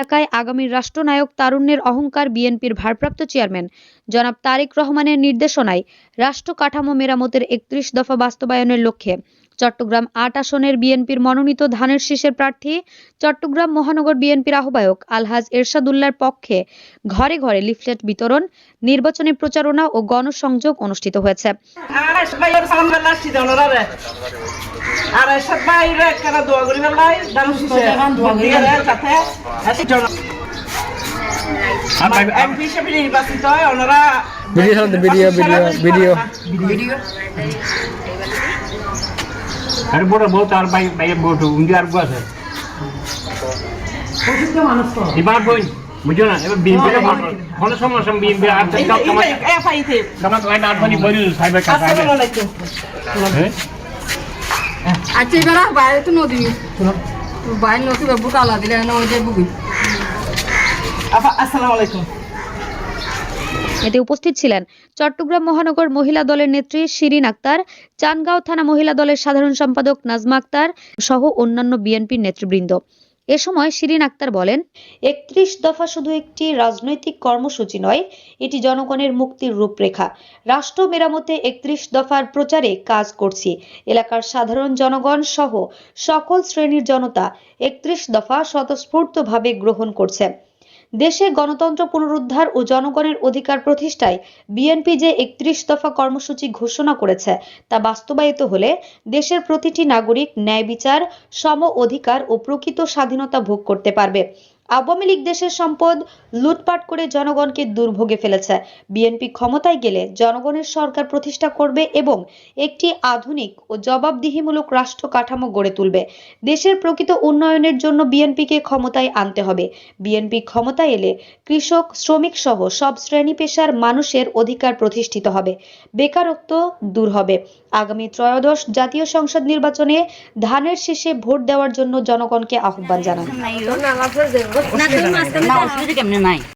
এলাকায় আগামী রাষ্ট্রনায়ক তারুণ্যের অহংকার বিএনপির ভারপ্রাপ্ত চেয়ারম্যান। জনাব তারেক রহমানের নির্দেশনায় রাষ্ট্র কাঠামো মেরামতের একত্রিশ দফা বাস্তবায়নের লক্ষ্যে চট্টগ্রাম আট আসনের বিএনপির মনোনীত ধানের শীষের প্রার্থী চট্টগ্রাম মহানগর বিএনপির আহ্বায়ক আলহাজ এরশাদুল্লার পক্ষে ঘরে ঘরে লিফলেট বিতরণ নির্বাচনী প্রচারণা ও গণসংযোগ অনুষ্ঠিত হয়েছে। আরে কেন দোয়া করি দাম দিয়ে এমপি হিসেবে নির্বাচিত হয় ওনারা ভিডিও ভিডিও ভিডিও ভিডিও। বড় বউ তার ভাই ভাই বউ উন্দি আর বউ আছে। এবার বই বুঝো না? এবার বিএনপি কোনো সমস্যা বিএনপি আর বলি কাছে আসসালামু আলাইকুম হ্যাঁ? আচ্ছা এবার বাইরে তো নদী। বাইরে নদী বুক আলা দিলে না ওই যে বুকি আসসালামু আলাইকুম। এতে উপস্থিত ছিলেন চট্টগ্রাম মহানগর মহিলা দলের নেত্রী শিরিন আক্তার, চানগাঁও থানা মহিলা দলের সাধারণ সম্পাদক নাজমা আক্তার সহ অন্যান্য বিএনপির নেতৃবৃন্দ। এ সময় শিরিন আক্তার বলেন, একত্রিশ দফা শুধু একটি রাজনৈতিক কর্মসূচি নয়, এটি জনগণের মুক্তির রূপরেখা। রাষ্ট্র মেরামতে একত্রিশ দফার প্রচারে কাজ করছি। এলাকার সাধারণ জনগণ সহ সকল শ্রেণির জনতা একত্রিশ দফা স্বতঃস্ফূর্তভাবে গ্রহণ করছে। দেশে গণতন্ত্র পুনরুদ্ধার ও জনগণের অধিকার প্রতিষ্ঠায় বিএনপি যে একত্রিশ দফা কর্মসূচি ঘোষণা করেছে, তা বাস্তবায়িত হলে দেশের প্রতিটি নাগরিক ন্যায় বিচার, সম অধিকার ও প্রকৃত স্বাধীনতা ভোগ করতে পারবে। আওয়ামী লীগ দেশের সম্পদ লুটপাট করে জনগণকে দুর্ভোগে ফেলেছে বিএনপি ক্ষমতায় গেলে জনগণের সরকার প্রতিষ্ঠা করবে এবং একটি আধুনিক ও জবাবদিহিমূলক রাষ্ট্র কাঠামো গড়ে তুলবে দেশের প্রকৃত উন্নয়নের জন্য বিএনপিকে ক্ষমতায় আনতে হবে বিএনপি ক্ষমতায় এলে কৃষক শ্রমিক সহ সব শ্রেণি পেশার মানুষের অধিকার প্রতিষ্ঠিত হবে বেকারত্ব দূর হবে আগামী ত্রয়োদশ জাতীয় সংসদ নির্বাচনে ধানের শীষে ভোট দেওয়ার জন্য জনগণকে আহ্বান জানান না অসুবিধা কেমনে নাই